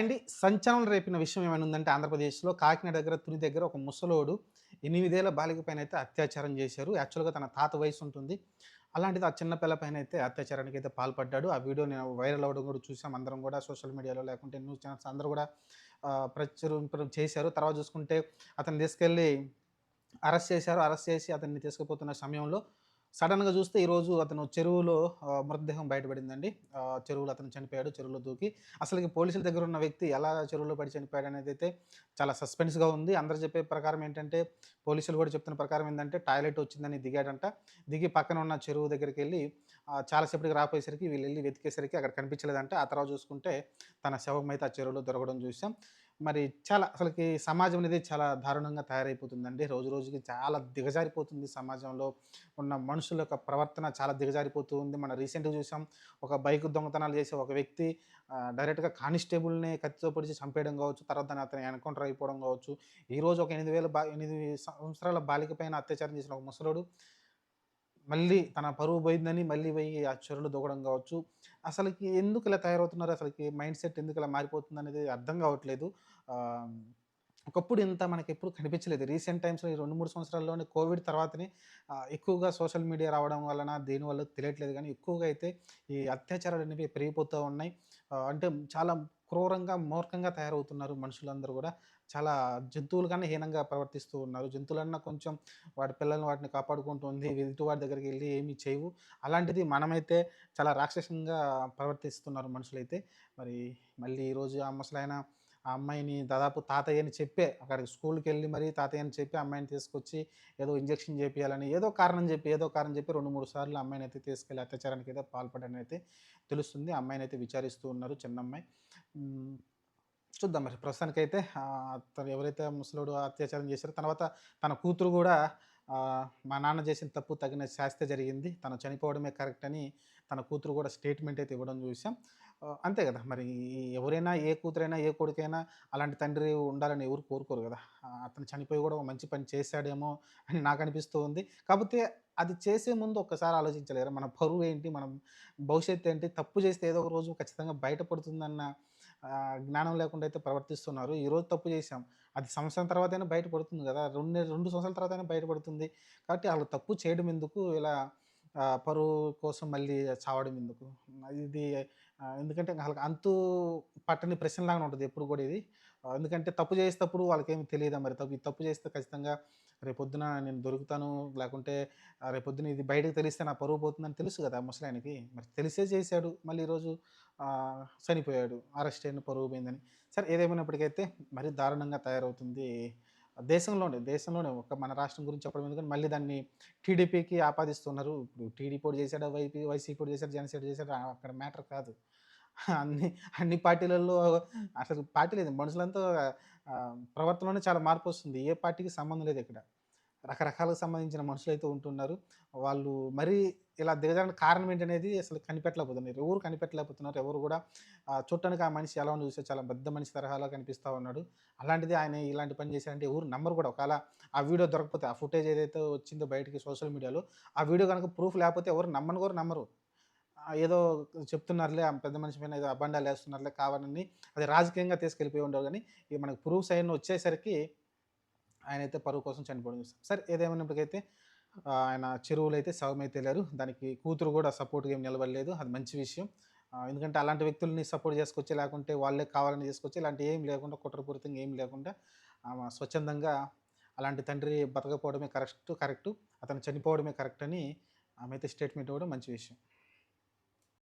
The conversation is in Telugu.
అండ్ సంచలనం రేపిన విషయం ఏమైనా ఉందంటే ఆంధ్రప్రదేశ్లో కాకినాడ దగ్గర తుని దగ్గర ఒక ముసలోడు ఎనిమిదేళ్ళ బాలిక పైన అయితే అత్యాచారం చేశారు. యాక్చువల్గా తన తాత వయసు ఉంటుంది. అలాంటిది ఆ చిన్న పిల్ల పైన అయితే అత్యాచారానికి అయితే పాల్పడ్డాడు. ఆ వీడియో నేను వైరల్ అవ్వడం కూడా చూసాం. అందరం కూడా సోషల్ మీడియాలో లేకుంటే న్యూస్ ఛానల్స్ అందరూ కూడా ఆ, ప్రచురింపడం చేశారు. తర్వాత చూసుకుంటే అతన్ని తీసుకెళ్ళి అరెస్ట్ చేశారు. అరెస్ట్ చేసి అతన్ని తీసుకుపోతున్న సమయంలో సడన్గా చూస్తే ఈరోజు అతను చెరువులో మృతదేహం బయటపడిందండి. చెరువులో అతను చనిపోయాడు చెరువులో దూకి. అసలుకి పోలీసుల దగ్గర ఉన్న వ్యక్తి ఎలా చెరువులో పడి చనిపోయాడు అనేది అయితే చాలా సస్పెన్స్గా ఉంది. అందరు చెప్పే ప్రకారం ఏంటంటే పోలీసులు కూడా చెప్తున్న ప్రకారం ఏంటంటే టాయిలెట్ వచ్చిందని దిగాడంట. దిగి పక్కన ఉన్న చెరువు దగ్గరికి వెళ్ళి చాలాసేపటికి రాపోయేసరికి వీళ్ళు వెళ్ళి వెతికేసరికి అక్కడ కనిపించలేదంట. ఆ తర్వాత చూసుకుంటే తన శవం అయితే ఆ చెరువులో దొరకడం చూసాం. మరి చాలా అసలుకి సమాజం అనేది చాలా దారుణంగా తయారైపోతుందండి. రోజు రోజుకి చాలా దిగజారిపోతుంది సమాజంలో ఉన్న మనుషుల యొక్క ప్రవర్తన చాలా దిగజారిపోతూ ఉంది. మనం రీసెంట్గా చూసాం ఒక బైక్ దొంగతనాలు చేసే ఒక వ్యక్తి డైరెక్ట్గా కానిస్టేబుల్ని కత్తితో పొడిచి చంపేయడం కావచ్చు తర్వాత దాన్ని అతను ఎన్కౌంటర్ అయిపోవడం కావచ్చు. ఈ రోజు ఒక ఎనిమిది వేల బా ఎనిమిది సంవత్సరాల బాలిక పైన అత్యాచారం చేసిన ఒక ముసలోడు మళ్ళీ తన పరువు పోయిందని మళ్ళీ పోయి ఆ చెరువులు దూకడం కావచ్చు. అసలుకి ఎందుకు ఇలా తయారవుతున్నారు? అసలుకి మైండ్ సెట్ ఎందుకు ఇలా మారిపోతుంది అనేది అర్థం కావట్లేదు. ఒకప్పుడు ఇంత మనకి ఎప్పుడు కనిపించలేదు. రీసెంట్ టైమ్స్లో ఈ రెండు మూడు సంవత్సరాల్లోనే కోవిడ్ తర్వాతనే ఎక్కువగా సోషల్ మీడియా రావడం వలన దీనివల్ల తెలియట్లేదు కానీ ఎక్కువగా అయితే ఈ అత్యాచారాలు అనేవి పెరిగిపోతూ ఉన్నాయి. అంటే చాలా క్రూరంగా మూర్ఖంగా తయారవుతున్నారు మనుషులందరూ కూడా. చాలా జంతువులు కన్నా హీనంగా ప్రవర్తిస్తూ ఉన్నారు. జంతువులన్నా కొంచెం వాటి పిల్లల్ని వాటిని కాపాడుకుంటుంది ఎదుటి వాడి దగ్గరికి వెళ్ళి ఏమీ చేయవు. అలాంటిది మనమైతే చాలా రాక్షసంగా ప్రవర్తిస్తున్నారు మనుషులైతే. మరి మళ్ళీ ఈరోజు ఆ ముసలాయన ఆ అమ్మాయిని దాదాపు తాతయ్య అని చెప్పే అక్కడికి స్కూల్కి వెళ్ళి మరి తాతయ్య అని చెప్పి అమ్మాయిని తీసుకొచ్చి ఏదో ఇంజెక్షన్ చేపియాలని ఏదో కారణం చెప్పి ఏదో కారణం చెప్పి రెండు మూడు సార్లు అమ్మాయిని అయితే తీసుకెళ్ళి అత్యాచారానికి అయితే పాల్పడని అయితే తెలుస్తుంది. అమ్మాయిని అయితే విచారిస్తూ ఉన్నారు చిన్న అమ్మాయి చూద్దాం మరి. ప్రస్తుతానికైతే తను ఎవరైతే ముసలోడు అత్యాచారం చేశారో తర్వాత తన కూతురు కూడా మా నాన్న చేసిన తప్పు తగిన శాస్తి జరిగింది. తను చనిపోవడమే కరెక్ట్ అని తన కూతురు కూడా స్టేట్మెంట్ అయితే ఇవ్వడం చూసాం. అంతే కదా మరి. ఎవరైనా ఏ కూతురైనా ఏ కొడుకైనా అలాంటి తండ్రి ఉండాలని ఎవరు కోరుకోరు కదా. అతను చనిపోయి కూడా ఒక మంచి పని చేశాడేమో అని నాకు అనిపిస్తూ ఉంది. కాకపోతే అది చేసే ముందు ఒక్కసారి ఆలోచించలేరు? మన పరువు ఏంటి? మనం భవిష్యత్తు ఏంటి? తప్పు చేస్తే ఏదో ఒక రోజు ఖచ్చితంగా బయటపడుతుందన్న జ్ఞానం లేకుండా అయితే ప్రవర్తిస్తున్నారు. ఈరోజు తప్పు చేశాం. అది సంవత్సరం తర్వాత అయినా బయటపడుతుంది కదా. రెండు రెండు సంవత్సరాల తర్వాత అయినా బయటపడుతుంది. కాబట్టి వాళ్ళు తప్పు చేయడం ఎందుకు? ఇలా పరువు కోసం మళ్ళీ చావడం ఎందుకు? ఇది ఎందుకంటే వాళ్ళకి అంతు పట్టని ప్రశ్నలాగా ఉంటుంది ఎప్పుడు కూడా ఇది. ఎందుకంటే తప్పు చేసేటప్పుడు వాళ్ళకేమి తెలియదా మరి? తప్పు తప్పు చేస్తే ఖచ్చితంగా రేపొద్దున నేను దొరుకుతాను లేకుంటే రేపొద్దున ఇది బయటకు తెలిస్తే నా పరువు పోతుందని తెలుసు కదా ముసలాయనకి. మరి తెలిసే చేశాడు మళ్ళీ ఈరోజు చనిపోయాడు అరెస్ట్ అయిన పరువు పోయిందని. సరే ఏదేమైనప్పటికైతే మరీ దారుణంగా తయారవుతుంది దేశంలోనే దేశంలోనే ఒక మన రాష్ట్రం గురించి చెప్పడం ఎందుకంటే మళ్ళీ దాన్ని టీడీపీకి ఆపాదిస్తున్నారు. ఇప్పుడు టీడీపీ పోటీ చేశాడు వైపీ వైసీపీ పోటీ చేశాడు జనసేన చేశాడు. అక్కడ మ్యాటర్ కాదు. అన్ని అన్ని పార్టీలలో అసలు పార్టీ లేదు. మనుషులంతా ప్రవర్తనలోనే చాలా మార్పు వస్తుంది. ఏ పార్టీకి సంబంధం లేదు ఇక్కడ. రకరకాలకు సంబంధించిన మనుషులు అయితే ఉంటున్నారు. వాళ్ళు మరీ ఇలా దిగజారడానికి కారణం ఏంటనేది అసలు కనిపెట్టలేకపోతున్నారు. ఎవరు కనిపెట్టలేకపోతున్నారు? ఎవరు కూడా ఆ, చూడటానికి ఆ మనిషి ఎలా ఉందో చూస్తే చాలా పెద్ద మనిషి తరహాలో కనిపిస్తూ ఉన్నాడు. అలాంటిది ఆయన ఇలాంటి పని చేశారంటే ఎవరు నంబర్ కూడా. ఒకవేళ ఆ వీడియో దొరకపోతే ఆ ఫుటేజ్ ఏదైతే వచ్చిందో బయటికి సోషల్ మీడియాలో ఆ వీడియో కనుక ప్రూఫ్ లేకపోతే ఎవరు నమ్మని కూడా నమ్మరు. ఏదో చెప్తున్నారులే ఆ పెద్ద మనిషి పైన ఏదో అబండాలు వేస్తున్నారులే కావాలని అది రాజకీయంగా తీసుకెళ్ళిపోయి ఉండవు కానీ మనకు ప్రూఫ్స్ అయిన వచ్చేసరికి ఆయన అయితే పరువు కోసం చనిపోవడం చూస్తాం సరే ఏదేమైనప్పటికైతే ఆయన చెరువులు అయితే శవం దానికి కూతురు కూడా సపోర్ట్గా ఏం నిలబడలేదు. అది మంచి విషయం. ఎందుకంటే అలాంటి వ్యక్తుల్ని సపోర్ట్ చేసుకొచ్చి లేకుంటే వాళ్ళే కావాలని చేసుకొచ్చి ఇలాంటి ఏం లేకుండా కుట్రపూరితంగా ఏం లేకుండా ఆమె స్వచ్ఛందంగా అలాంటి తండ్రి బతకపోవడమే కరెక్ట్ కరెక్ట్. అతను చనిపోవడమే కరెక్ట్ అని ఆమె అయితే స్టేట్మెంట్ ఇవ్వడం మంచి విషయం.